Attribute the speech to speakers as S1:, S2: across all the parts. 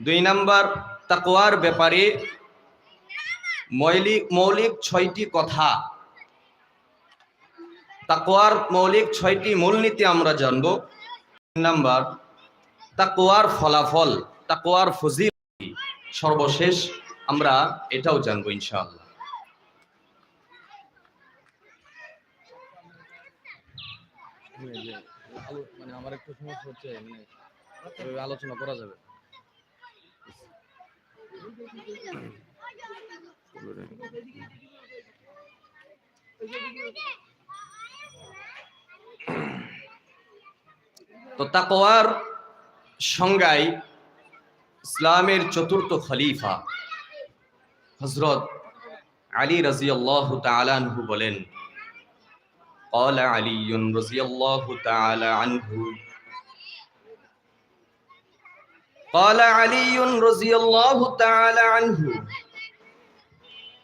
S1: দুই নাম্বার, তাকওয়ার ব্যাপারে মৌলিক মৌলিক ছয়টি কথা। তাকওয়ার মৌলিক ছয়টি মূলনীতি আমরা জানব। তিন নাম্বার, তাকওয়ার ফলাফল, তাকওয়ার ফজিল সর্বশেষ আমরা এটাও জানব ইনশাআল্লাহ।
S2: মানে আমার একটু সমস্যা হচ্ছে মানে আলোচনা করা যাবে।
S1: তো তাকওয়ার সংজ্ঞায় ইসলামের চতুর্থ খলিফা হজরত আলী রাজিয়াল্লাহু তাআলা আনহু বলেন قال علي رضي الله تعالى عنه قال علي رضي الله تعالى عنه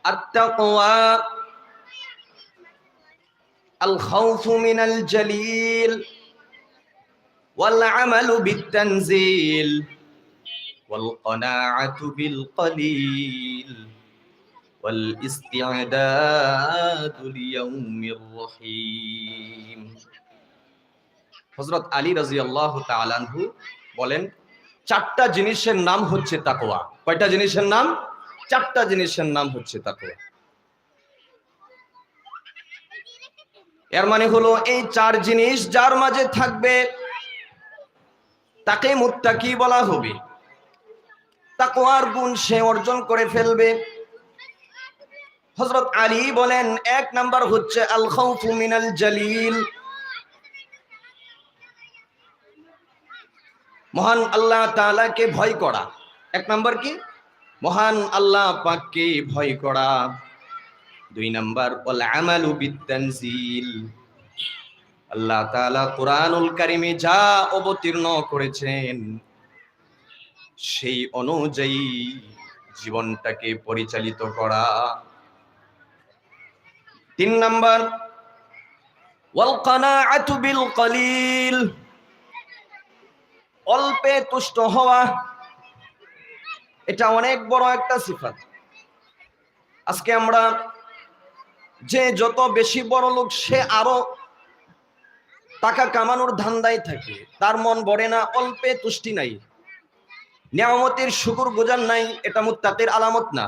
S1: التقوى الخوف من الجليل والعمل بالتنزيل والقناعة بالقليل والاستعداد ليوم الرحيم হযরত আলী রাদিয়াল্লাহু তাআলা আনহু বলেন চারটা জিনিসের নাম হচ্ছে তাকোয়া কয়টা জিনিসের নাম? চারটা জিনিসের নাম হচ্ছে তাকোয়া এর মানে হলো এই চার জিনিস যার মাঝে থাকবে তাকে মুত্তাকি বলা হবে। তাকওয়ার গুণ সে অর্জন করে ফেলবে। হযরত আলী বলেন, এক নাম্বার হচ্ছে আল খাউফু মিনাল জালিল। মহান আল্লাহ তাআলাকে ভয় করা। এক নাম্বার কি? মহান আল্লাহ পাককে ভয় করা। দুই নাম্বার আল্লাহ তাআলা কোরআনুল কারিমে যা অবতীর্ণ করেছেন, সেই অনুযায়ী জীবনটাকে পরিচালিত করা। তিন নম্বর, ওয়াল কানাআতু বিল কলিল। অল্পে তুষ্ট হওয়া, এটা অনেক বড় একটা সিফাত। আজকে আমরা যে যত বেশি বড় লোক, সে আরও টাকা কামানোর ধান্দায় থাকে। তার মন ভরে না, অল্পে তুষ্টি নাই। নিয়ামতের শুকুর গুজার নাই, এটা মুত্তাকের আলামত না।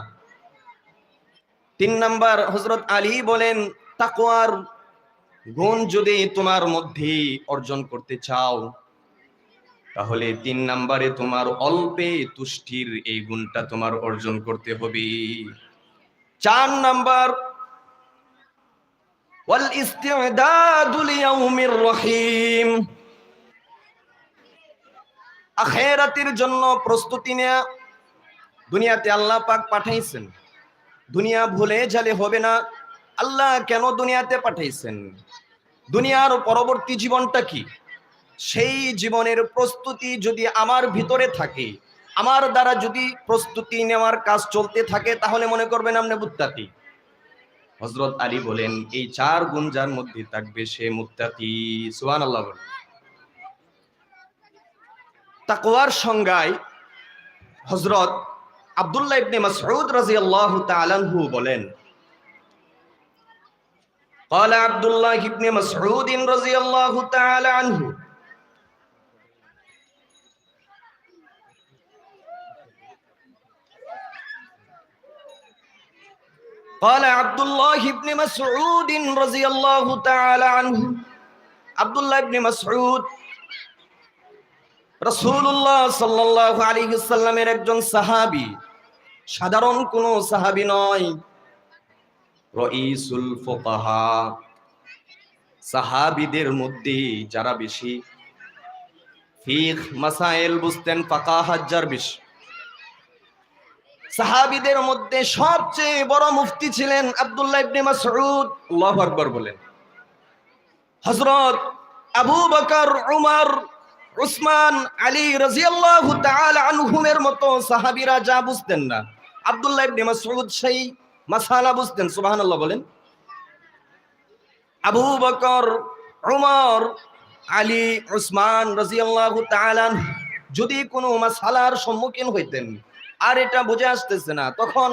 S1: তিন নাম্বার হজরত আলী বলেন, তাকওয়ার গুণ যদি তোমার মধ্যে অর্জন করতে চাও তাহলে তিন নাম্বারে তোমার অল্পে তুষ্টির এই গুণটা তোমার অর্জন করতে হবে। চার নাম্বার জন্য প্রস্তুতি নেয়া। দুনিয়াতে আল্লাহ পাক পাঠাইছেন। দুনিয়া ভুলে জালে হবে না। আল্লাহ কেন দুনিয়াতে পাঠাইছেন? দুনিয়ার পরবর্তী জীবনটা কি? সেই জীবনের প্রস্তুতি যদি আমার ভিতরে থাকে আমার দ্বারা যদি প্রস্তুতি নেওয়ার কাজ চলতে থাকে তাহলে মনে করবেন আপনি মুত্তাতি হজরত আলী বলেন এই চার গুণ যার মধ্যে থাকবে সে মুত্তাতি সুহান আল্লাহ বলেন তাকওয়ার সংজ্ঞায় হজরত আব্দুল্লাহ ইবনে মাসউদ রাদিয়াল্লাহু তাআলা আনহু বলেন قال عبد الله بن مسعود رضي الله تعالى عنه قال عبد الله بن مسعود رضي الله تعالى عنه عبد الله بن مسعود রসুল্লাহ সাল্লাহ আলী সাল্লামের একজন সাহাবি সাধারণ কোন সাহাবি নয় রইসুল ফোকাহা সাহাবিদের মধ্যে যারা বেশি ফিখ মাসাইল বুঝতেন ফাকাহাত যার বেশি সাহাবিদের মধ্যে সবচেয়ে বড় মুফতি ছিলেন আব্দুল্লাহ ইবনে মাসউদ। আল্লাহু আকবার বলেন। হযরত আবু বকর, উমর, উসমান, আলী রাজিয়াল্লাহু তাআলা আনহুমের মতো সাহাবীরা যা বুঝতেন না। আব্দুল্লাহ ইবনে মাসউদ সেই মাসালা বুঝতেন, সুবহানাল্লাহ বলেন। আবু বকর, উমর, আলী, উসমান রাজিয়াল্লাহু তাআলা যদি কোনো মাসালার সম্মুখীন হইতেন আর এটা বুঝে আসতেছে না। তখন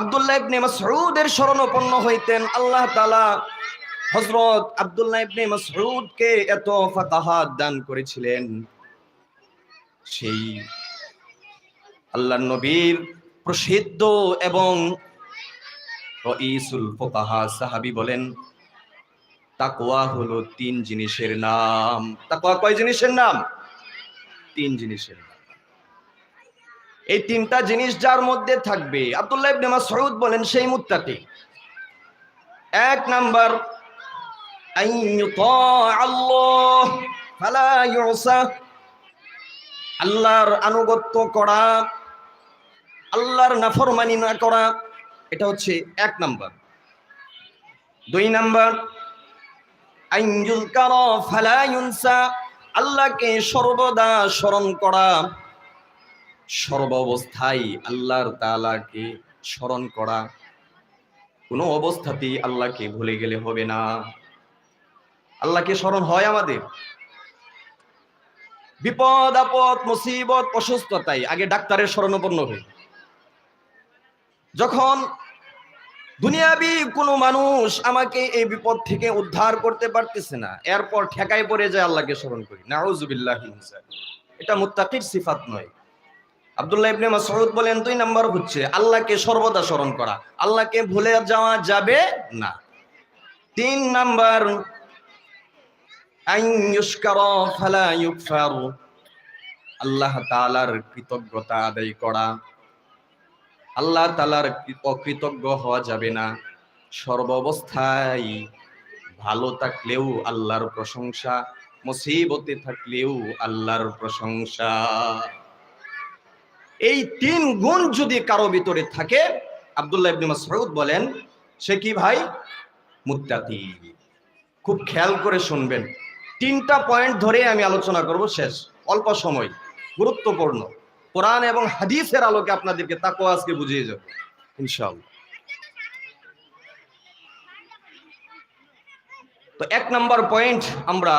S1: আব্দুল্লাহ ইবনে মাসউদের শরণাপন্ন হইতেন আল্লাহ তাআলা হযরত আব্দুল্লাহ ইবনে মাসউদকে এত ফাতাহাত দান করেছিলেন। সেই আল্লাহর নবীর প্রসিদ্ধ এবং রঈসুল ফুকাহা সাহাবী বলেন, তাকওয়া হলো তিন জিনিসের নাম। তাকওয়া কয় জিনিসের নাম? তিন জিনিসের নাম। এই তিনটা জিনিস যার মধ্যে থাকবে। আব্দুল্লাহ ইবনে মাসউদ বলেন সেই মুত্তাকি। এক নাম্বার আল্লাহর আনুগত্য করা, আল্লাহর নাফরমানি না করা, এটা হচ্ছে এক নাম্বার। দুই নাম্বার আইনজুল কারা ফালা ইউনসা। আল্লাহকে সর্বদা স্মরণ করা। সর্ব অবস্থায় আল্লাহর তাআলাকে স্মরণ করা। কোনো অবস্থাতেই আল্লাহকে ভুলে গেলে হবে না। আল্লাহকে স্মরণ হয় আমাদের। বিপদ, আপদ, মুসিবত অসুস্থতায় আগে ডাক্তারের শরণাপন্ন হই। যখন দুনিয়াবি কোনো মানুষ আমাকে এই বিপদ থেকে উদ্ধার করতে পারতেছে না, এরপর ঠেকায় পড়ে যায় আল্লাহকে স্মরণ করি। নাউজুবিল্লাহ এটা মুত্তাকির সিফাত নয়। আব্দুল্লাহ ইবনে মাসউদ বলেন, দুই নাম্বার হচ্ছে আল্লাহকে সর্বদা স্মরণ করা। আল্লাহকে ভুলে যাওয়া যাবে না। তিন নাম্বার আল্লাহ তাআলার কৃতজ্ঞতা আদায় করা। আল্লাহ তাআলার অকৃতজ্ঞ হওয়া যাবে না। সর্ব অবস্থায় ভালো থাকলেও আল্লাহর প্রশংসা, মুসিবতে থাকলেও আল্লাহর প্রশংসা। এই তিন গুণ যদি কারও ভিতরে থাকে, আব্দুল্লাহ ইবনে মাসউদ বলেন, সে কি ভাই? মুত্তাকি। খুব খেয়াল করে শুনবেন। তিনটা পয়েন্ট ধরে আমি আলোচনা করব শেষ। অল্প সময়, গুরুত্বপূর্ণ। কোরআন এবং হাদিসের আলোকে আপনাদেরকে তাকওয়া আজকে বুঝিয়ে যাব ইনশাআল্লাহ। তো এক নাম্বার পয়েন্ট আমরা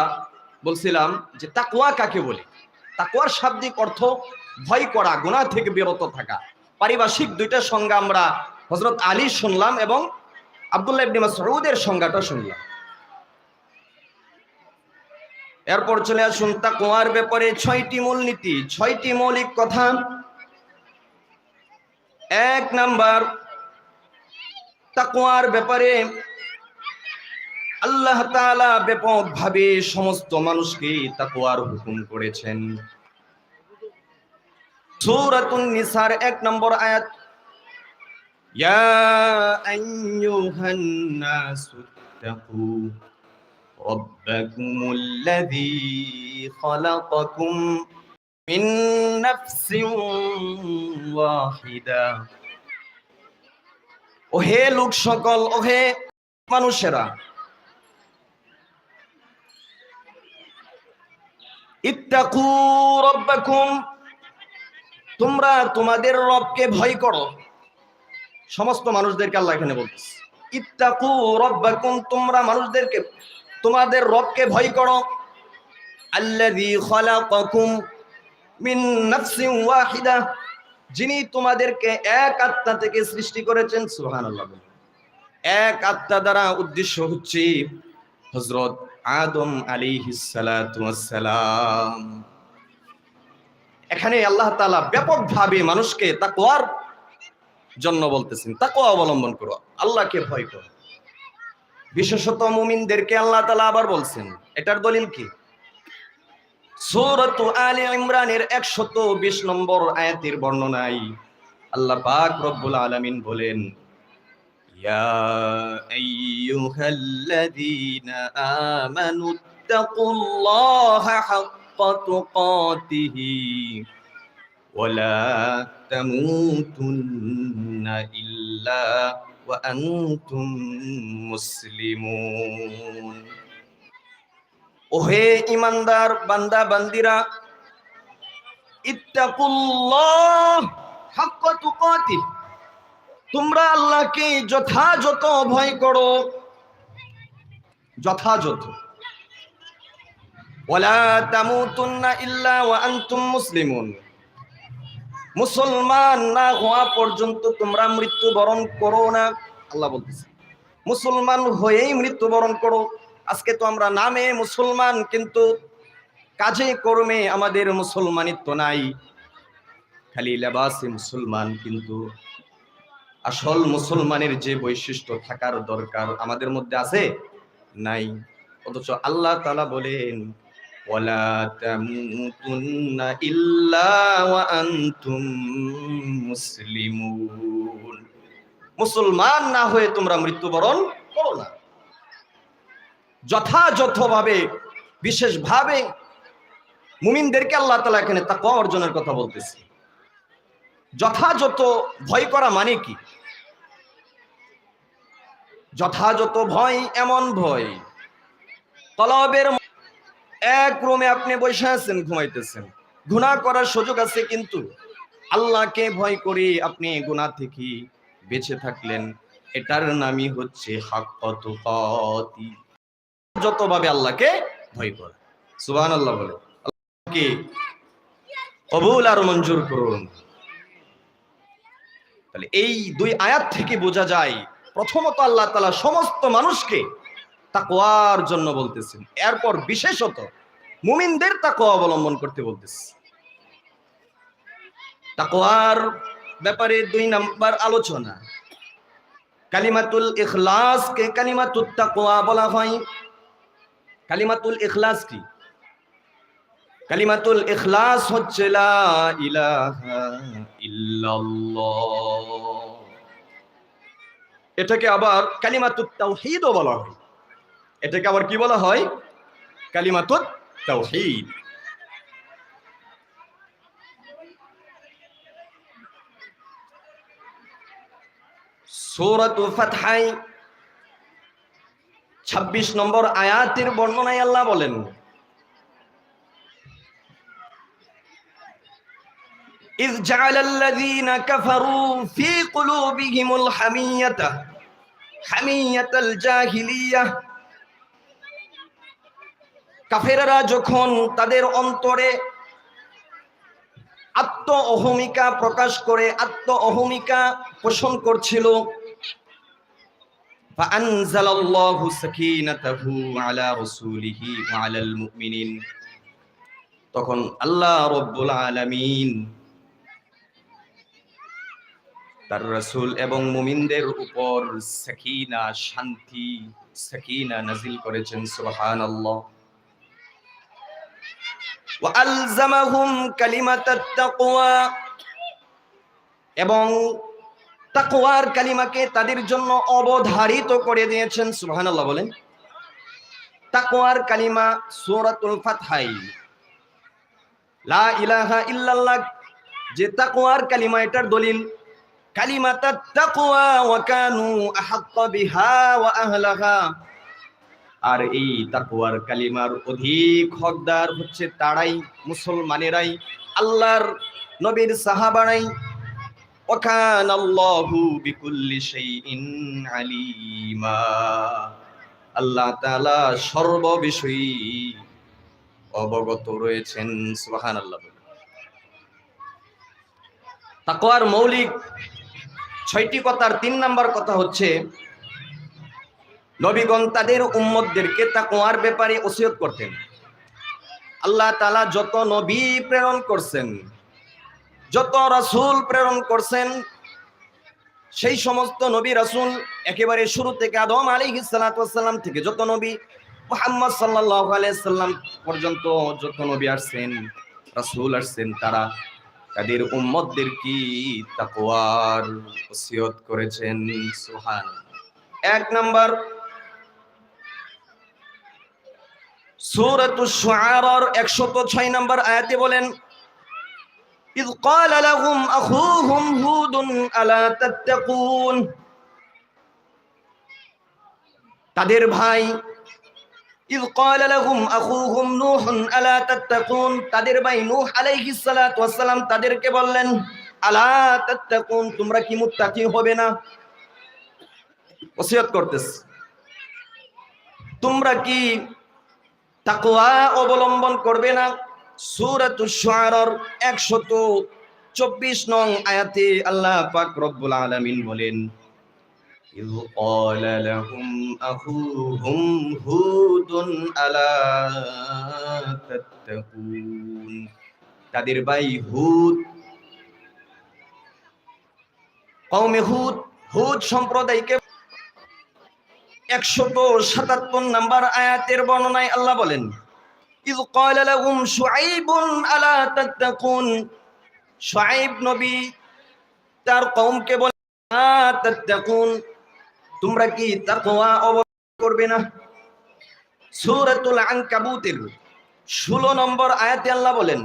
S1: বলছিলাম যে তাকওয়া কাকে বলে? তাকওয়ার শাব্দিক অর্থ ভয় করা, গুনাহ থেকে বিরত থাকা। পারিভাষিক দুইটা সংজ্ঞা আমরা হযরত আলী শুনলাম এবং আব্দুল্লাহ ইবনে মাসউদের সংজ্ঞাটা শুনলাম। এরপর চলে আসুন তাকওয়ার ব্যাপারে ছয়টি মূলনীতি। ছয়টি মৌলিক কথা। এক নাম্বার, তাকওয়ার ব্যাপারে আল্লাহ তাআলা ব্যাপকভাবে সমস্ত মানুষকে তাকওয়ার হুকুম করেছেন। সূরাতুন নিসার এক নম্বর আয়াত ইয়া আইয়ুহান নাসু তাকু ربكم الذي خلقكم من نفس واحدة ওহে লোক সকল ওহে মানুষেরা ইত্তাকু রব্বাকুম তোমরা তোমাদের রবকে ভয় করো। সমস্ত মানুষদেরকে আল্লাহ এখানে বলতেছে। ইত্তাকু রব্বাকুম, তোমরা মানুষদেরকে, তোমাদের রবকে ভয় করো। আল্লাযী খালাকাকুম মিন নাফসিন ওয়াহিদা, যিনি তোমাদেরকে এক আত্মা থেকে সৃষ্টি করেছেন, সুবহানাল্লাহ এক আত্মা দ্বারা উদ্দেশ্য হচ্ছে হযরত আদম আলাইহিস সালাতু ওয়াস সালাম। এখানে আল্লাহ তাআলা ব্যাপকভাবে মানুষকে তাকওয়ার জন্য বলতেছেন, তাকওয়া অবলম্বন করো, আল্লাহকে ভয় করো। বিশেষত মুমিনদেরকে আল্লাহ তাআলা আবার বলছেন, এটার দলিল কি? ইমরানের 120 নম্বর আয়াতের বর্ণনায় আল্লাহ পাক রব্বুল আলামিন বলেন, ইয়া আইয়ুহাল্লাযীনা আমানু, তাকুল্লাহা হাক্কা তুকাতিহি ولا تموتن إلا وأنتم মুসলিমুন ওহে ইমানদার বান্দা বান্দিরা ইত্তাকুল্লাহ হাক্কা তুকাতি তোমরা আল্লাহকে যথাযথ ভয় করো যথাযথ ওয়ালা তামুতুন্না ইল্লা ওয়া আনতুম মুসলিমুন। মুসলমান না হওয়া পর্যন্ত তোমরা মৃত্যুবরণ করো না, আল্লাহ বলতেছে। মুসলমান হয়েই মৃত্যুবরণ করো। আজকে তো আমরা নামে মুসলমান, কিন্তু কাজে কর্মে আমাদের মুসলমানিত্ব নাই। খালি লেবাসে মুসলমান, কিন্তু আসল মুসলমানের যে বৈশিষ্ট্য থাকার দরকার আমাদের মধ্যে আছে? নাই। অথচ আল্লাহ তালা বলেন তামুতুন্না ইল্লা ওয়া আনতুম মুসলিমুন মুসলমান না হয়ে তোমরা মৃত্যুবরণ করো না। যথাযথভাবে, বিশেষভাবে মুমিনদেরকে আল্লাহ তালা এখানে তাকওয়া অর্জনের কথা বলতেছে। যথাযথ ভয় করা মানে কি? যথাযথ ভয় এমন ভয়, তলবের এক রুমে আপনি বসে আছেন, ঘুমাইতেছেন। গুনাহ করার সুযোগ আছে কিন্তু আল্লাহকে ভয় করে আপনি গুনাহ থেকে বেঁচে থাকলেন। এটার নামই হচ্ছে যতভাবে আল্লাহকে ভয় করে। করা সুবহানাল্লাহ বলে। আল্লাহকে কবুল আর মঞ্জুর করুন। তাহলে এই দুই আয়াত থেকে বোঝা যায়, প্রথমত আল্লাহ তালা সমস্ত মানুষকে তাকওয়ার জন্য বলতেছেন। এরপর বিশেষত মুমিনদের তাকওয়া অবলম্বন করতে বলতেছে। তাকওয়ার ব্যাপারে দুই নাম্বার আলোচনা। কালিমাতুল ইখলাসকে কালিমাতুত তাকওয়া বলা হয়। কালিমাতুল ইখলাস কি? কালিমাতুল ইখলাস হচ্ছে লা ইলাহা ইল্লাল্লাহ। এটাকে আবার কালিমাতুত তাওহীদও বলা হয়। এটাকে আবার কি বলা হয় কালিমাতুত তাওহীদ সূরাতু ফাতহাই 26 নম্বর আয়াতের বর্ণনায় আল্লাহ বলেন إذ جعل الذين كفروا في قلوبهم الحمية حمية الجاهلية কাফেরারা যখন তাদের অন্তরে আত্ম অহমিকা প্রকাশ করে আত্ম অহমিকা পোষণ করছিল তখন আল্লাহ রব্বুল আলমিন তার রসুল এবং মুমিনদের উপর সাকিনা, শান্তি, সাকিনা নাজিল করেছেন সুবাহ আল্লাহ এবং তাকওয়ার কালিমাকে তাদের জন্য অবধারিত করে দিয়েছেন, সুবহানাল্লাহ বলেন। তাকওয়ার কালিমা সূরাতুল ফাতহাই। লা ইলাহা ইল্লাল্লাহ, যে তাকওয়ার কালিমা, এটার দলিল, কালিমাতাত তাকওয়া, ওয়া কানু আহাক্কা বিহা ওয়া আহলাহা। আর এই তাকওয়ার কালিমার অধিক হকদার হচ্ছে তারাই, মুসলমানেরাই, আল্লাহর নবীর সাহাবারাই। ওয়াকান আল্লাহু বিকুল্লি শাইইন আলিমা। আল্লাহ তাআলা সর্ববিষয়ী অবগত রয়েছেন, সুবহানাল্লাহ। তাকওয়ার মৌলিক ছয়টি কথার তিন নাম্বার কথা হচ্ছে নবীগণ তাদের উম্মতদেরকে তাকওয়ার ব্যাপারে ওসিয়ত করতেন। আল্লাহ তালা যত নবী প্রেরণ করছেন, যত রাসূল প্রেরণ করছেন, সেই সমস্ত নবী রাসূল একেবারে শুরু থেকে আদম আলী সালাতু থেকে যত নবী মোহাম্মদ সাল্লাল্লাহু আলাইহি সাল্লাম পর্যন্ত যত নবী আসছেন, রাসূল আসছেন, তারা তাদের উম্মতদের কি তাকওয়ার ওসিয়ত করেছেন। সোহান এক নাম্বার সূরাতুশ শুআরার 106 নম্বর আয়াতে বলেন إذ قال لهم أخوهم هود ألا تتقون তাদের ভাই إذ قال لهم أخوهم نوح ألا تتقون তাদের ভাই নূহ আলাইহিস সালাতু ওয়াসসালাম তাদেরকে বললেন আলা তাত্তাকুন তোমরা কি মুত্তাকি হবে না ওসিয়ত করতেছে তোমরা কি তাকওয়া অবলম্বন করবে না সূরাতুশ শুআরার 124 নং আয়াতে আল্লাহ পাক রব্বুল আলামিন বলেন إذ قال لهم أخوهم هود ألا تتقون তাদের ভাই হুদ কওমে হুদ হুদ সম্প্রদায়কে একশত সাতাত্তর নাম্বার আয়াতের বর্ণনায় আল্লাহ বলেন ইজ কয়লালাগুম শুআইবুন আলা তাত্তাকুন সোয়াইব নবী তার কওমকে বলে তাত্তাকুন তোমরা কি তাকওয়া অবলম্বন করবে না? সূরাতুল আনকাবুতের 16 নম্বর আয়াতে আল্লাহ বলেন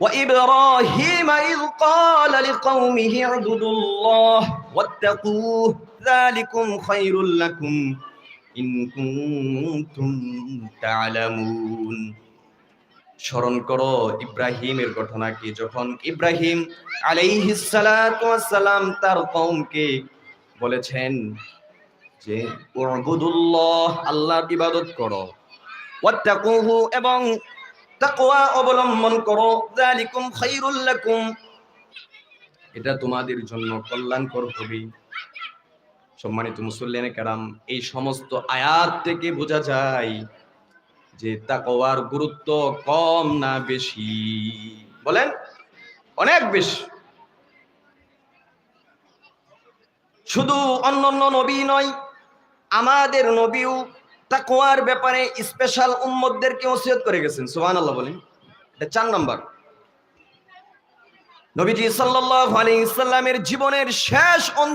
S1: وإبراهيم إذ قال لقومه اعبدوا الله واتقوه ذلكم خير لكم إن كنتم تعلمون স্মরণ করো ইব্রাহিমের ঘটনা কি যখন ইব্রাহিম আলাইহিস সালাতু ওয়াস সালাম তার কওমকে বলেছেন যে উবুদুল্লাহ আল্লাহর ইবাদত করো ওয়াত্তাকুহু এবং তাকওয়া অবলম্বন করো। যালিকুম খায়রুল লাকুম। এটা তোমাদের জন্য কল্যাণকর হবে। সম্মানিত মুসল্লিয়ানে কারাম, এই সমস্ত আয়াত থেকে বোঝা যায় যে তাকওয়ার গুরুত্ব কম না বেশি। বলেন, অনেক বেশি। শুধু অন্যান্য নবী নয়, আমাদের নবীও তাকওয়ার ব্যাপারে স্পেশাল উম্মদদেরকে ওসিয়ত করে গেছেন, সুবহানাল্লাহ বলেন। এটা চার নম্বর। নবীজি সাল্লাল্লাহু আলাইহি সাল্লামের জীবনের শেষ অন্ত